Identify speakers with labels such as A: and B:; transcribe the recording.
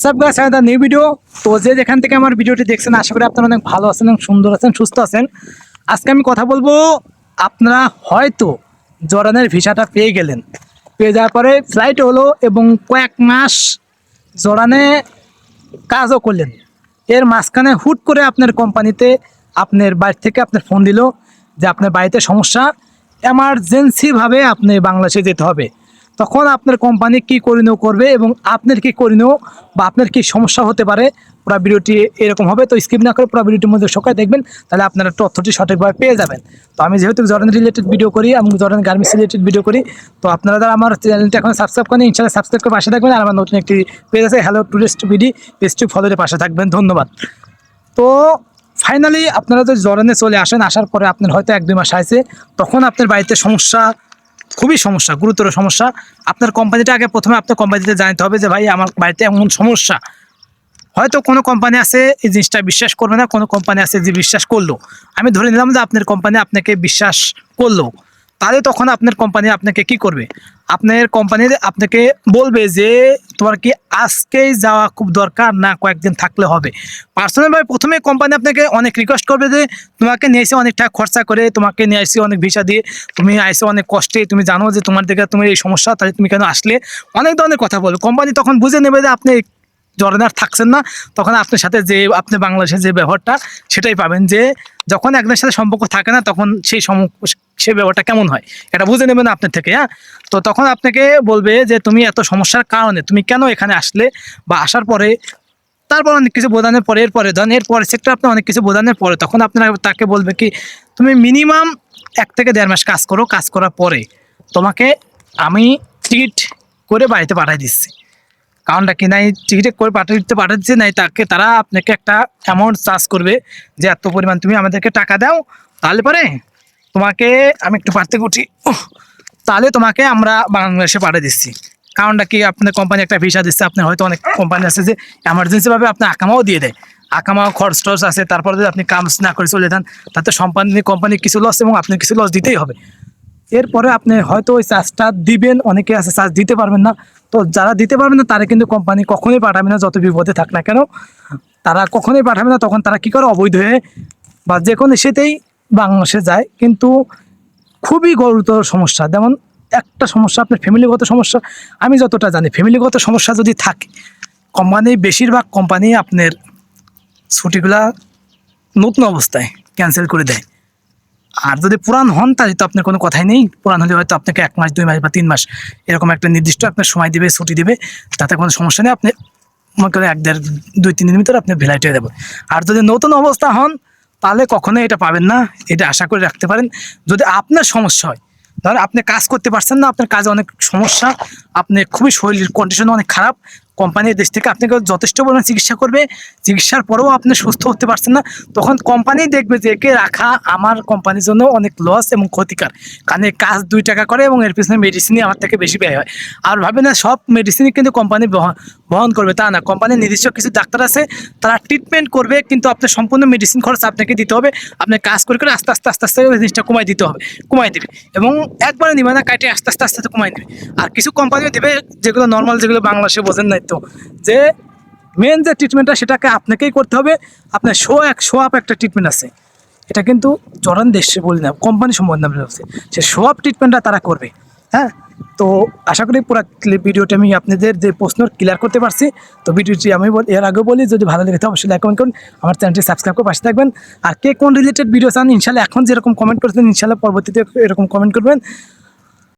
A: WhatsApp গাছ দা new video তো যে যেখান থেকে আমার ভিডিওটি দেখছেন, আশা করি আপনারা অনেক ভালো আছেন এবং সুন্দর আছেন, সুস্থ আছেন। আজকে আমি কথা বলব, আপনারা হয়তো জরানের ভিসাটা পেয়ে গেলেন। পেয়ে যাওয়ার পরে ফ্লাইট হলো এবং কয়েক মাস জরানে কাজও করলেন। এর মাঝখানে হুট করে আপনার কোম্পানিতে আপনার বাড়ি থেকে আপনার ফোন দিল যে আপনার বাড়িতে সমস্যা এমার্জেন্সিভাবে আপনি বাংলাদেশে যেতে হবে। তখন আপনার কোম্পানি কি করিনো করবে এবং আপনার কি করিনো বা আপনার কি সমস্যা হতে পারে, পুরো ভিডিওটি এরকম হবে। তো স্কিপ না করে পুরো ভিডিওটির মধ্যে সকালে দেখবেন, তাহলে আপনারা তথ্যটি সঠিকভাবে পেয়ে যাবেন। তো আমি যেহেতু জর্ডান রিলেটেড ভিডিও করি এবং জর্ডান গার্মেন্টস রিলেটেড ভিডিও করি, তো আপনারা যারা আমার চ্যানেলটি এখন সাবস্ক্রাইব করেন ইনশাল্লাহ সাবস্ক্রাইব করে পাশে থাকবেন। আর আমার নতুন একটি পেজ আছে হ্যালো টুরিস্ট বিডি পেজটি ফলোতে পাশে থাকবেন। ধন্যবাদ। তো ফাইনালি আপনারা যদি জরানে চলে আসেন, আসার পরে আপনার হয়তো এক দুই মাস আছে, তখন আপনার বাড়িতে সমস্যা খুবই সমস্যা, গুরুতর সমস্যা। আপনার কোম্পানিটা আগে প্রথমে আপনার কোম্পানিতে জানতে হবে যে, ভাই, আমার বাড়িতে এমন সমস্যা। হয়তো কোনো কোম্পানি আছে, এই জিনিসটা বিশ্বাস করবে না, কোনো কোম্পানি আছে যে বিশ্বাস করল। আমি ধরে নিলাম যে, আপনার কোম্পানি আপনাকে বিশ্বাস করল। তাহলে তখন আপনার কোম্পানি আপনাকে কি করবে? আপনার কোম্পানি আপনাকে বলবে যে তোমার কি আজকেই যাওয়া খুব দরকার না কয়েকদিন থাকলে হবে? পার্সোনালভাবে প্রথমে কোম্পানি আপনাকে অনেক রিকোয়েস্ট করবে যে তোমাকে নিয়ে এসে অনেক টাকা খরচা করে, তোমাকে নিয়ে এসে অনেক ভিসা দিয়ে, তুমি আইসে অনেক কষ্টে, তুমি জানো যে তোমার দিকে, তুমি এই সমস্যা, তাহলে তুমি কেন আসলে? অনেক ধরনের কথা বলবে কোম্পানি তখন বুঝে নেবে যে আপনি জরানার থাকছেন না, তখন আপনার সাথে যে, আপনি বাংলাদেশের যে ব্যবহারটা, সেটাই পাবেন যে, যখন একজনের সাথে সম্পর্ক থাকে না, তখন সেই সম সেই ব্যবহারটা কেমন হয়? এটা বুঝে নেবেন আপনার থেকে হ্যাঁ? তো তখন আপনাকে বলবে যে, তুমি এত সমস্যার কারণে, তুমি কেন এখানে আসলে বা আসার পরে? তারপর অনেক কিছু বোঝানোর পরে, এরপরে, ধরেন, এরপরে সেক্টর আপনি অনেক কিছু বোঝানোর পরে, তখন আপনারা তাকে বলবে কি, তুমি মিনিমাম এক থেকে দেড় মাস কাজ করো, কাজ করার পরে তোমাকে আমি টিকিট করে বাড়িতে পাঠিয়ে দিচ্ছি। কারণটা কি নাই? টিকিটে করে পাঠিয়ে দিচ্ছে নাই, তাকে তারা আপনাকে একটা অ্যামাউন্ট চার্জ করবে যে এত পরিমাণ তুমি আমাদেরকে টাকা দাও, তাহলে পরে তোমাকে আমি একটু পারতে উঠি তাহলে তোমাকে আমরা বাংলাদেশে পাঠিয়ে দিচ্ছি। কারণটা কি? আপনার কোম্পানি একটা ভিসা দিচ্ছে আপনার হয়তো অনেক কোম্পানি আছে যে এমার্জেন্সিভাবে আপনার আকামাও দিয়ে দেয়। আকামাও খরচ টরচ আছে, তারপরে যদি আপনি কাজ না করে চলে যান, তাতে কোম্পানি কোম্পানি কিছু লস এবং আপনার কিছু লস দিতেই হবে। এরপরে আপনি হয়তো ওই চার্জটা দিবেন, অনেকে আছে চার্জ দিতে পারবেন না। তো যারা দিতে পারবেন না, তারা কিন্তু কোম্পানি কখনোই পাঠাবে না, যত বিপদে থাক না কেন। তারা কখনোই পাঠাবে না, তখন তারা কি করে? অবৈধ হয়ে বা যে কোনো সেতেই বাংলাদেশে যায়। কিন্তু খুবই গুরুতর সমস্যা। যেমন একটা সমস্যা, আপনার ফ্যামিলিগত সমস্যা। আমি যতটা জানি ফ্যামিলিগত সমস্যা যদি থাকে কোম্পানি বেশিরভাগ কোম্পানি আপনার ছুটিগুলা নতুন অবস্থায় ক্যান্সেল করে দেয়। আর যদি পুরান হন, তাহলে তো আপনার কোনো কথাই নেই। পুরান হলে হয়তো আপনাকে এক মাস, দুই মাস বা তিন মাস এরকম একটা নির্দিষ্ট আপনার সময় দেবে, ছুটি দেবে। তাতে কোনো সমস্যা নেই। আপনি মনে করে এক দেড়, দুই, তিন দিনের ভিতরে আপনি ভেলাইট হয়ে আর যদি নতুন অবস্থা হন, তাহলে কখনোই এটা পাবেন না। এটা আশা করে রাখতে পারেন। যদি আপনার সমস্যা হয় ধরেন আপনি কাজ করতে পারছেন না। আপনার কাজে অনেক সমস্যা। আপনি খুবই শরীরের কন্ডিশন অনেক খারাপ। কোম্পানির দেশ থেকে আপনাকে যথেষ্ট পরিমাণ চিকিৎসা করবে, চিকিৎসার পরেও আপনি সুস্থ হতে পারছেন না, তখন কোম্পানি দেখবে যে একে রাখা আমার কোম্পানির জন্য অনেক লস এবং ক্ষতিকার। কারণ কাজ দুই টাকা করে এবং এর পিছনে মেডিসিনই আমার থেকে বেশি ব্যয় হয়। আর ভাবে না, সব মেডিসিনই কিন্তু কোম্পানি বহন করবে, তা না। কোম্পানির নির্দিষ্ট কিছু ডাক্তার আছে, তারা ট্রিটমেন্ট করবে, কিন্তু আপনার সম্পূর্ণ মেডিসিন খরচ আপনাকে দিতে হবে। আপনার কাজ করে করে আস্তে আস্তে আস্তে আস্তে জিনিসটা কমাই দিতে হবে, কমাই দেবে। এবং একবারে নিবে না কাটে আস্তে আস্তে আস্তে আস্তে কমাই দেবে। আর কিছু কোম্পানিও দেবে, যেগুলো নর্মাল যেগুলো বাংলাদেশে বোঝেন নাই তো যে মেন যে ট্রিটমেন্টটা সেটাকে আপনাকেই করতে হবে। আপনার শো এক শো আপ একটা ট্রিটমেন্ট আছে। এটা কিন্তু জরান দেশে বলি না কোম্পানি সম্বন্ধে আমি বলছি। সে শো আপ ট্রিটমেন্টটা তারা করবে হ্যাঁ? তো আশা করি পুরো ভিডিওটা আমি আপনাদের যে প্রশ্ন ক্লিয়ার করতে পারছি, তো ভিডিওটি আমি বল, এর আগেও বলি, যদি ভালো লেগে থাকে অবশ্যই লাইক কমেন্ট করুন। আমার চ্যানেলটি সাবস্ক্রাইব করে পাশে থাকবেন। আর কে কোন রিলেটেড ভিডিও চান ইনশাল্লাহ এখন যেরকম কমেন্ট করেছেন, ইনশাল্লাহ পরবর্তীতে এরকম কমেন্ট করবেন।